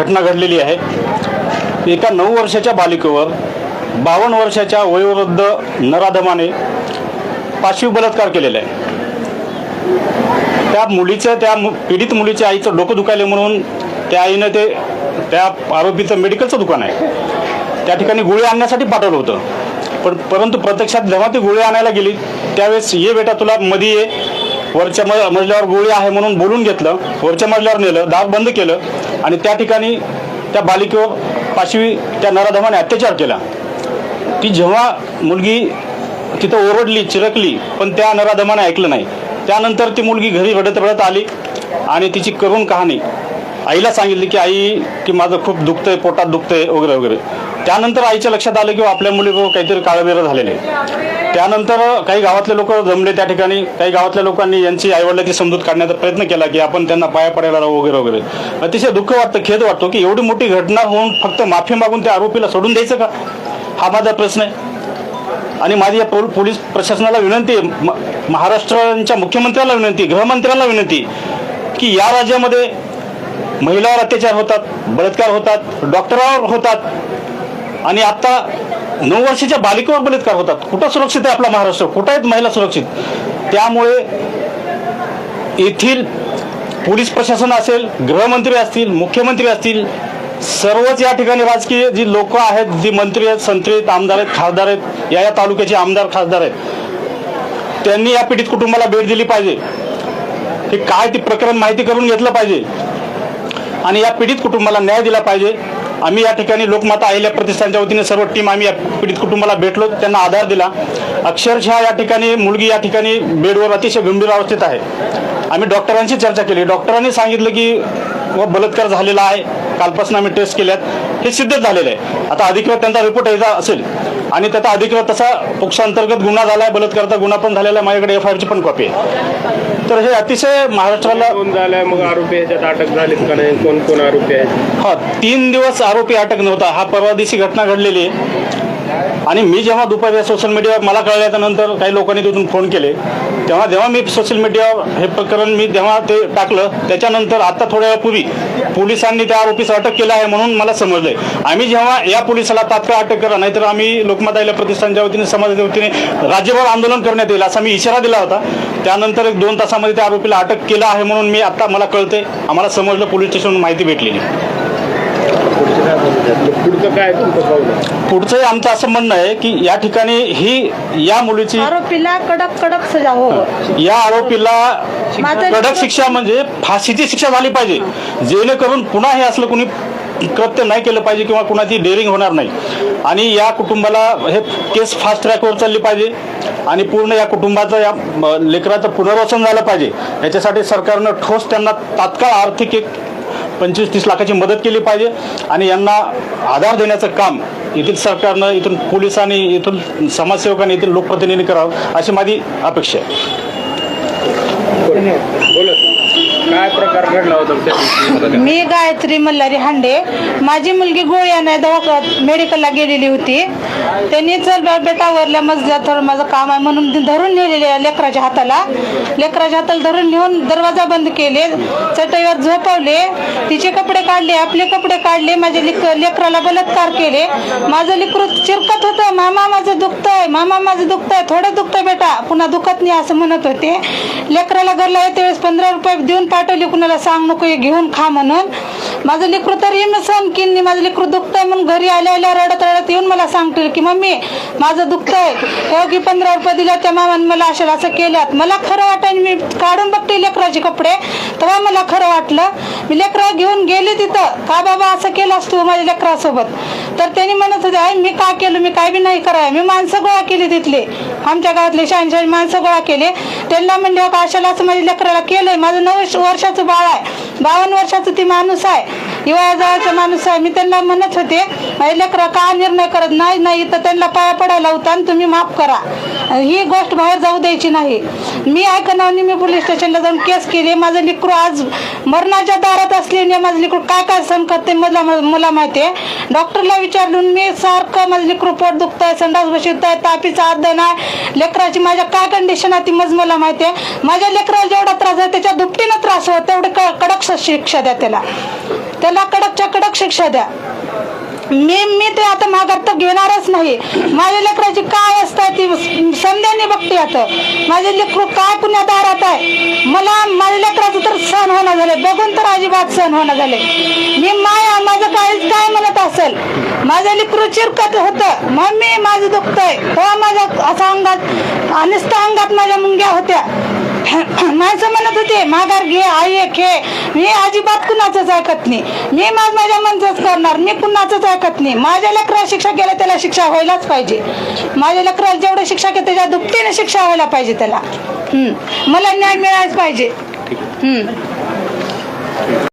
घटना घडलेली आहे. एका नऊ वर्षाच्या बालिकेवर बावन्न वर्षाच्या वयोवृद्ध नराधमाने पाशवी बलात्कार केलेला आहे. त्या मुलीचं त्या पीडित मुलीच्या आईचं डोकं दुखायले म्हणून त्या आईनं ते त्या आरोपीचं मेडिकलचं दुकान आहे. त्या ठिकाणी गोळी आणण्यासाठी पाठवलं होतं. पण परंतु प्रत्यक्षात जेव्हा ती गोळी आणायला गेली त्यावेळेस ये बेटा तुला मध्ये ये. वरच्या मजल्यावर गोळी आहे म्हणून बोलून घेतलं. वरच्या मजल्यावर नेलं. दार बंद केलं. आणि त्या ठिकाणी त्या बालिकेवर पाशवी त्या नराधमाने अत्याचार केला. ती जेव्हा मुलगी तिथं ओरडली चिरकली पण त्या नराधमाने ऐकलं नाही. त्यानंतर ती मुलगी घरी रडत रडत आली आणि तिची करून कहाणी आईला सांगितली की आई की माझं खूप दुखतंय पोटात दुखतंय वगैरे वगैरे. त्यानंतर आईच्या लक्षात आलं की आपल्या मुलीबरोबर काहीतरी काळबेरं झालेले त्यानंतर काही गावातले लोक जमले त्या ठिकाणी. काही गावातल्या लोकांनी यांची आईवडिलाची समजूत काढण्याचा प्रयत्न केला की आपण त्यांना पाया पडायला राहू वगैरे वगैरे. अतिशय दुःख वाटतं खेद वाटतो की एवढी मोठी घटना होऊन फक्त माफी मागून त्या आरोपीला सोडून द्यायचं का? हा माझा प्रश्न आहे. आणि माझी या पोलीस प्रशासनाला विनंती आहे. म- महाराष्ट्राच्या मुख्यमंत्र्याला विनंती गृहमंत्र्यांना गृहमंत्र्याला विनंती की या राज्यामध्ये महिलावर अत्याचार होतात बलात्कार होतात डॉक्टरावर होतात. आणि आता नऊ वर्षाच्या बालिकेवर बलात्कार होतात? कुठं सुरक्षित आहे आपला महाराष्ट्र? कुठं आहेत महिला सुरक्षित? त्यामुळे येथील पोलीस प्रशासन असेल गृहमंत्री असतील मुख्यमंत्री असतील सर्वच या ठिकाणी राजकीय जी लोक आहेत जी मंत्री आहेत संत्री आहेत आमदार आहेत खासदार आहेत या या तालुक्याचे आमदार खासदार आहेत त्यांनी या पीडित कुटुंबाला भेट दिली पाहिजे. हे काय ते प्रकरण माहिती करून घेतलं पाहिजे? आणि या पीडित कुटुंबाला न्याय दिला पाहिजे. आम्ही या ठिकाणी लोकमाता अहिल्या प्रतिष्ठानच्या वतीने सर्व टीम आम्ही या पीडित कुटुंबाला भेटलो. त्यांना आधार दिला. अक्षरशः या ठिकाणी मुलगी या ठिकाणी बेडवर अतिशय गंभीर अवस्थेत आहे. आम्ही डॉक्टरांशी चर्चा केली. डॉक्टरांनी सांगितलं की व बलात्कार झालेला आहे. कालपासून आम्ही टेस्ट केल्यात. हे सिद्ध झालेलं आहे. आता अधिकृत त्यांचा रिपोर्ट यायचा असेल. आणि त्याचा अधिकृत तसा पक्षांतर्गत गुन्हा झाला आहे बलात्काराचा गुन्हा पण झालेला आहे माझ्याकडे एफ आय आरची पण कॉपी आहे. तर हे अतिशय महाराष्ट्राला झालाय? मग आरोपी ह्याच्यात अटक झालीत का नाही? कोण कोण आरोपी आहेत हा तीन दिवस आरोपी अटक नव्हता. हा परवा दिवशी घटना घडलेली आहे. आणि मी जेव्हा दुपारी सोशल मीडियावर मला कळल्यानंतर काही लोकांनी तिथून फोन केले. तेव्हा जेव्हा मी सोशल मीडियावर हे प्रकरण मी जेव्हा ते टाकलं त्याच्यानंतर आता थोड्या वेळापूर्वी पोलिसांनी त्या आरोपीस अटक केलं आहे म्हणून मला समजलंय. आम्ही जेव्हा या पोलिसाला तात्काळ अटक करा नाहीतर आम्ही लोकमताईला प्रतिष्ठानच्या वतीने समाजाच्या वतीने राज्यभर आंदोलन करण्यात येईल असा मी इशारा दिला होता. त्यानंतर एक दोन तासामध्ये त्या आरोपीला अटक केला आहे म्हणून मी आता मला कळते आम्हाला समजलं पोलीस स्टेशनवरून माहिती भेटलेली. पुढचं काय तुमचं पाऊल पुढचं आमचं असं म्हणणं आहे की या ठिकाणी ही या मुलीची आरोपीला कडक कडक सजा हो या आरोपीला कडक शिक्षा म्हणजे फाशीची शिक्षा झाली पाहिजे. जेणेकरून पुन्हा हे असलं कुणी कृत्य नाही केलं पाहिजे किंवा कुणाची डेअरिंग होणार नाही. आणि या कुटुंबाला हे केस फास्ट ट्रॅकवर चालली पाहिजे. आणि पूर्ण या कुटुंबाचं या लेकराचं पुनर्वसन झालं पाहिजे. याच्यासाठी सरकारनं ठोस त्यांना तात्काळ आर्थिक एक पंचवीस तीस लाखाची मदत केली पाहिजे आणि यांना आधार देण्याचं काम येथील सरकारनं इथून पोलिसांनी इथून समाजसेवकांनी येथील लोकप्रतिनिधी करावं अशी माझी अपेक्षा आहे. बोला. काय प्रकार घडला होता त्या दिवशी? मी गायत्री मल्हारी हांडे. माझी मुलगी गोळ्या नाही दवाखान्यात मेडिकलला गेलेली होती. त्यांनी चल बा बेटावरल्या मजल्या थोडं माझं काम आहे म्हणून धरून नेलेले लेकराच्या हाताला. लेकराच्या हाताला धरून नेऊन दरवाजा बंद केले चटईवर झोपवले. तिचे कपडे काढले आपले कपडे काढले माझ्या लेक लेकराला बलात्कार केले. माझं लेकरू चिरकत होतं मामा माझं दुखतंय मामा माझं दुखतंय थोडं दुखतंय बेटा. पुन्हा दुखत नाही असं म्हणत होते. लेकराला घरला येते वेळेस पंधरा रुपये देऊन पाठवले कुणाला सांग नको हे घेऊन खा म्हणून. माझं लेकरू तर मी सहन की माझं लेकरू दुखतंय म्हणून घरी आल्या आल्या रडत रडत येऊन मला सांगतील की मम्मी माझं दुखतंय. हो की पंधरा रुपये दिला त्या मामाने मला असेल असं केल्यात. मला खरं वाटायला मी काढून बघते लेकराचे कपडे. तेव्हा मला खरं वाटलं मी लेकरा घेऊन गेले तिथं. का बाबा असं केलं असतो माझ्या लेकरासोबत? तर त्यांनी म्हणत होते आई मी काय केलं? मी काय बी नाही कराय मी माणसं गोळा केली तिथले. आमच्या गावातले शहाऐंशी माणसं गोळा केले. त्यांना म्हणले हो का अशाला असं माझ्या लेकराला केलंय. माझं नऊ वर्षाचं बाळ आहे. बावन्न वर्षाचं ती माणूस आहे. जवळचा माणूस आहे. मी त्यांना म्हणत होते माझ्या लेकरा का निर्णय करत नाही? नाही तर त्यांना पाया पडायला होता आणि तुम्ही माफ करा. ही गोष्ट बाहेर जाऊ द्यायची नाही. मी ऐकणावनी मी पोलीस स्टेशनला जाऊन केस केली. माझं लिकरू आज मरणाच्या दारात असल्याने माझं लिकरू काय काय सण करते मला मला माहिती आहे. डॉक्टरला विचारलून मी सारखं माझं लिकरू पोट आहे संडास बसत आहे तापीचा आदन आहे लेकराची माझ्या काय कंडिशन आहे ती मज मला माहिती आहे. माझ्या लेकराला जेवढा त्रास आहे त्याच्या दुपटीनं त्रास त्रास होत. तेवढे क- कडक शिक्षा द्या त्याला. त्याला कडकच्या कडक शिक्षा द्या. मी मी ते आता माघार तर घेणारच नाही. माझ्या लेकराची काय असतं ती संध्याने बघते आता. माझे लेकरू काय पुण्या दारात आहे? मला माझ्या लेकराचं तर सण होणं झाले. बघून तर अजिबात सण होणं झाले. मी माया माझं काय काय म्हणत असेल? माझं लेकरू चिरकत होतं. मम्मी माझं दुखतंय. तेव्हा माझ्या असा अंगात अनिष्ट अंगात माझ्या मुंग्या होत्या. माणसं म्हणत होते माघार घे आई घे मी अजिबात कुणाचंच ऐकत नाही. मी माझ माझ्या मनचंच करणार मी कुणाचंच ऐकत नाही. माझ्या लेकराला शिक्षा केल्या त्याला शिक्षा व्हायलाच पाहिजे. माझ्या लेकराला जेवढं शिक्षा केली त्याच्या दुपटीने शिक्षा व्हायला पाहिजे त्याला. हम्म. मला न्याय मिळायच पाहिजे. हम्म.